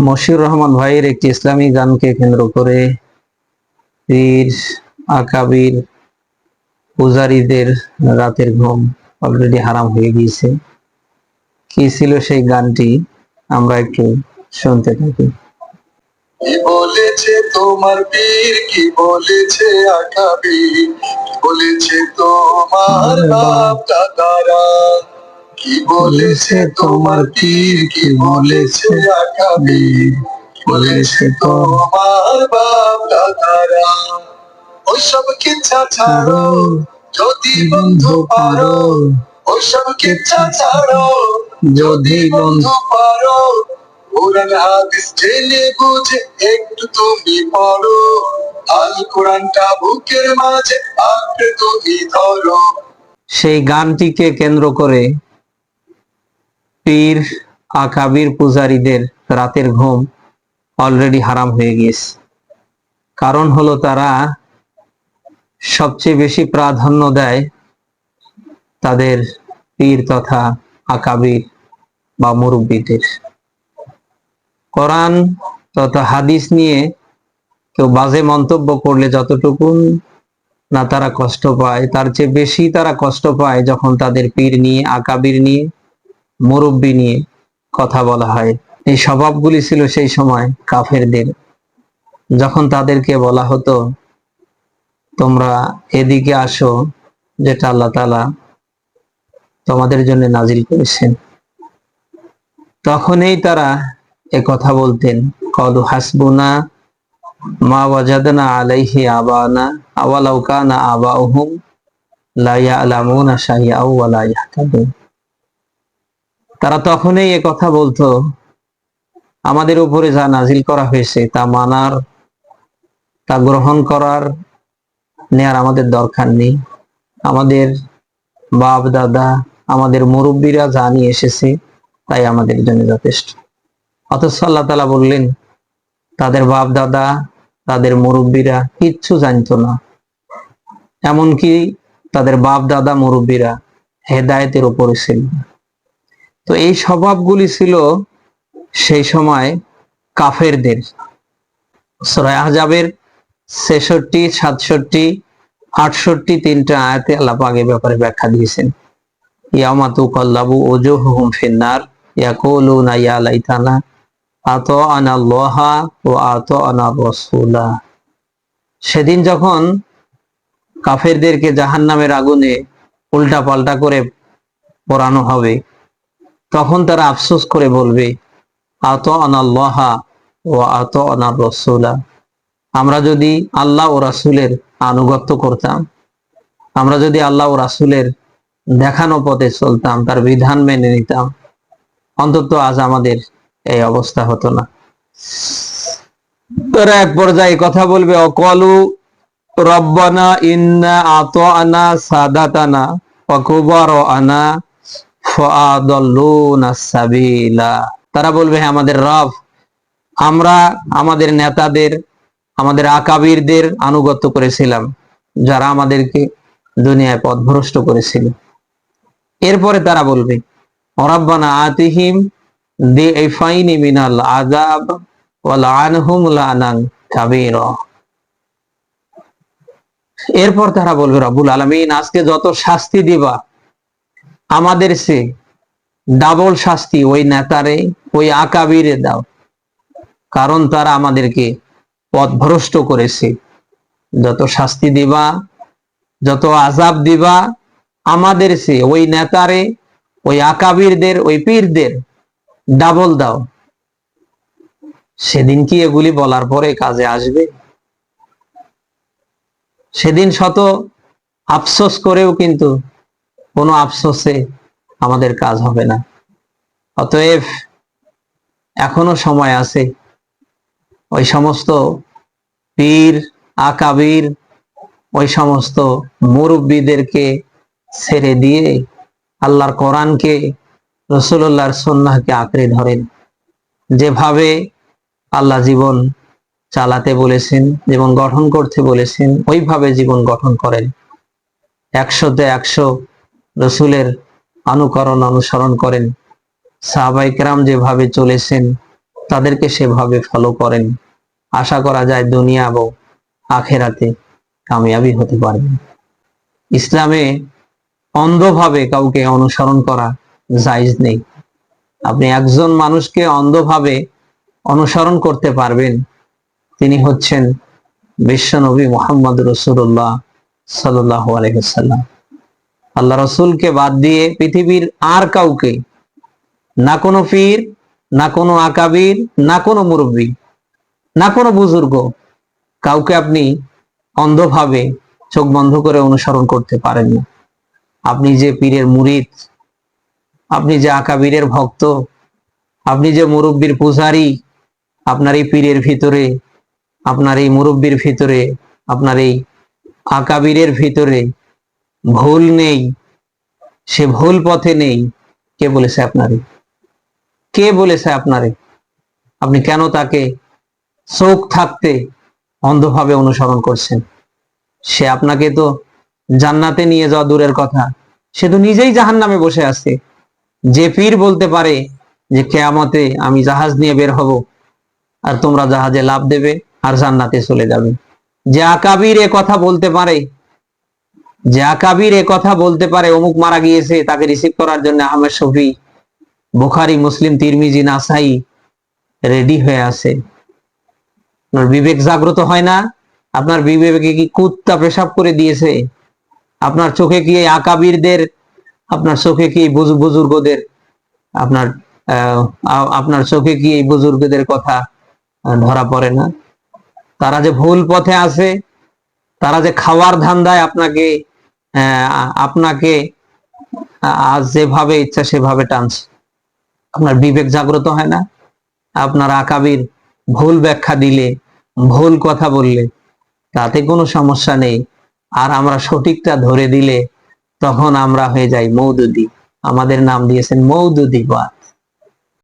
মশিউর রহমান ভাইয়ের একটি ইসলামী গানকে কেন্দ্র করে পীর আকাবির পূজারীদের রাতের ঘুম অলরেডি হারাম হয়ে গিয়েছে। কি ছিল সেই গানটি আমরা একটু শুনতে থাকি। কি বলেছে তোমার পীর? কি বলেছে আকাবির? বলেছে তোমার বাপ দাদারা কি বলেছে? তোমার পীর কি বলেছে? বলেছে তোমার বাপ দাদারা ওইসব কিচ্ছা ছাড়ো যদি বন্ধু পারো ওইসব কিচ্ছা ছাড়ো যদি বন্ধু পারো। কোরআন হাদিস জেনে বুঝে একটু তুমি পড়ো। আল কোরআনটা বুকের মাঝে আঁকড়ে তুমি ধরো। সেই গানটিকে কেন্দ্র করে পীর আকাবির পূজারীদের রাতের ঘুম অলরেডি হারাম হয়ে গিয়েছে। কারণ হলো তারা সবচেয়ে বেশি প্রাধান্য দেয় তাদের পীর তথা আকাবির বা মুরব্বীদের। কোরআন তথা হাদিস নিয়ে কেউ বাজে মন্তব্য করলে যতটুকু না তারা কষ্ট পায়, তার চেয়ে বেশি তারা কষ্ট পায় যখন তাদের পীর নিয়ে, আকাবির নিয়ে মুরব্বী নিয়ে কথা বলা হয়। এই স্বভাবগুলি ছিল সেই সময় কাফেরদের। যখন তাদেরকে বলা হতো, তোমরা এদিকে আসো, যেটা আল্লাহ তালা তোমাদের জন্য নাজিল করেছেন। তখনই তারা এ কথা বলতেন কলু হাসবুনা মা ওয়াজাদনা আলাইহি আবানা আওয়ালাউ কানা আবাউহুম লা ইয়ালামুনা শাইআও ওয়া লা ইয়াহতাদুন। তারা তখনই এ কথা বলতো, আমাদের উপরে যা নাজিল করা হয়েছে, তা মানার, তা গ্রহণ করার নেয়ার আমাদের দরকার নেই। আমাদের বাপ, দাদা, আমাদের মুরব্বীরা যা নিয়ে এসেছে, তাই আমাদের জন্য যথেষ্ট। অথচ আল্লাহ তালা বললেন, তাদের বাপ, দাদা, তাদের মুরব্বীরা কিচ্ছু জানতো না। এমনকি তাদের বাপ, দাদা, মুরব্বীরা হেদায়েতের উপরে ছিল তো এই স্বভাবগুলি ছিল সেই সময় কাফেরদের। সূরা আহজাবের ছেষট্টি, সাতষট্টি, আটষট্টি তিনটা আয়াতে আল্লাহ পাক এই ব্যাপারে ব্যাখ্যা দিয়েছেন। ইয়ামাতু কল্লাবু ওজুহুম ফিন্নার, ইয়াকুলুনা ইয়া লাইতানা, আত আনা লোহা ও আত আনা রসুলা সেদিন যখন কাফেরদেরকে জাহান্নামের আগুনে উল্টা পাল্টা করে পোড়ানো হবে তখন তারা আফসোস করে বলবে আত আনাল্লাহা ও আত আনার রসুলা। আমরা যদি আল্লাহ ও রাসুলের আনুগত্য করতাম, আমরা যদি আল্লাহ ও রাসুলের দেখানো পথে চলতাম, তার বিধান মেনে নিতাম, অন্তত আজ আমাদের এই অবস্থা হতো না। তারা এক পর্যায়ে কথা বলবে, অকলু রব্বানা ইন্না আত আনা সাদাতানা অকুবর আনা তারা বলবে হ্যাঁ আমাদের রব, আমরা আমাদের নেতাদের, আমাদের আকাবিরদের আনুগত্য করেছিলাম, যারা আমাদেরকে দুনিয়ায় পথভ্রষ্ট করেছিল। এরপরে তারা বলবে অরাব্বানা আতিহিম এরপর তারা বলবে, রব্বুল আলামিন, আজকে যত শাস্তি দিবা আমাদের সে ডাবল শাস্তি ওই নেতারে, ওই আকাবিরে দাও। কারণ তারা আমাদেরকে পথভ্রষ্ট করেছে। যত শাস্তি দিবা, যত আজাব দিবা, আমাদের সে ওই নেতারে, ওই আকাবিরদের, ওই পীরদের ডাবল দাও। সেদিন কি এগুলি বলার পরে কাজে আসবে? সেদিন শত আফসোস করেও কিন্তু কোনো আফসোসে আমাদের কাজ হবে না। অতএব এখনও সময় আছে। ওই সমস্ত পীর, আকাবির, ওই সমস্ত মুরব্বীদেরকে ছেড়ে দিয়ে আল্লাহর কোরআনকে রসুল্লাহর সন্ন্যাহকে আঁকড়ে ধরেন। যেভাবে আল্লাহ জীবন চালাতে বলেছেন, জীবন গঠন করতে বলেছেন, ওইভাবে জীবন গঠন করেন। একশোতে একশো রসুলের অনুকরণ অনুসরণ করেন। সাহাবাইকরাম যেভাবে চলেছেন, তাদেরকে সেভাবে ফলো করেন। আশা করা যায় দুনিয়া এবং আখেরাতে কামিয়াবি হতে পারবেন ইসলামে অন্ধভাবে কাউকে অনুসরণ করা জায়জ নেই। আপনি একজন মানুষকে অন্ধভাবে অনুসরণ করতে পারবেন। তিনি হচ্ছেন বিশ্বনবী মোহাম্মদ রসুল্লাহ সাল্লাহ আলহিসাল্লাম আল্লাহ রসুলকে বাদ দিয়ে পৃথিবীর আর কাউকে, না কোনো পীর, না কোনো আকাবির, না কোনো মুরব্বী, না কোনো বুজুর্গ, কাউকে আপনি অন্ধভাবে চোখ বন্ধ করে অনুসরণ করতে পারেন না। আপনি যে পীরের মুরিদ, আপনি যে আকাবিরের ভক্ত, আপনি যে মুরব্বীর পূজারী, আপনার এই পীরের ভিতরে, আপনার এই মুরব্বীর ভিতরে, আপনার এই আকাবিরের ভিতরে ভুল নেই, সে ভুল পথে নেই, কে বলেছে আপনারে? কে বলেছে আপনারে? আপনি কেন তাকে চোখ থাকতে অন্ধভাবে অনুসরণ করছেন? সে আপনাকে তো জান্নাতে নিয়ে যাওয়া দূরের কথা। সে তো নিজেই জাহান নামে বসে আছে। যে পীর বলতে পারে যে, কেয়ামতে আমি জাহাজ নিয়ে বের হব আর তোমরা জাহাজে লাভ দেবে আর জান্নাতে চলে যাবে। যে আকাবির এ কথা বলতে পারে যে আকাবির কথা বলতে পারে, অমুক মারা গিয়েছে, তাকে রিসিভ করার জন্য Ahmad Shafi, Bukhari, Muslim, Tirmidhi, Nasai ready হয়ে আছে। আপনার বিবেক জাগ্রত হয় না? আপনার বিবেকে কি কুত্তা পেশাব করে দিয়েছে? আপনার চোখে কি আকাবিরদের, আপনার চোখে কি বুজু- বুজুর্গদের, আপনার আপনার চোখে কি এই বুজুর্গদের কথা ধরা পড়ে না? তারা যে ভুল পথে আছে, তারা যে খাওয়ার ধান্দায় আপনাকে আপনাকে আজ যেভাবে ইচ্ছা সেভাবে টানছে। আপনার বিবেক জাগ্রত হয় না। আপনার আকাবির ভুল ব্যাখ্যা দিলে, ভুল কথা বললে, তাতে কোনো সমস্যা নেই। আর আমরা সঠিকটা ধরে দিলে, তখন আমরা হয়ে যাই মৌদুদি। আমাদের নাম দিয়েছেন মৌদুদি বাদ।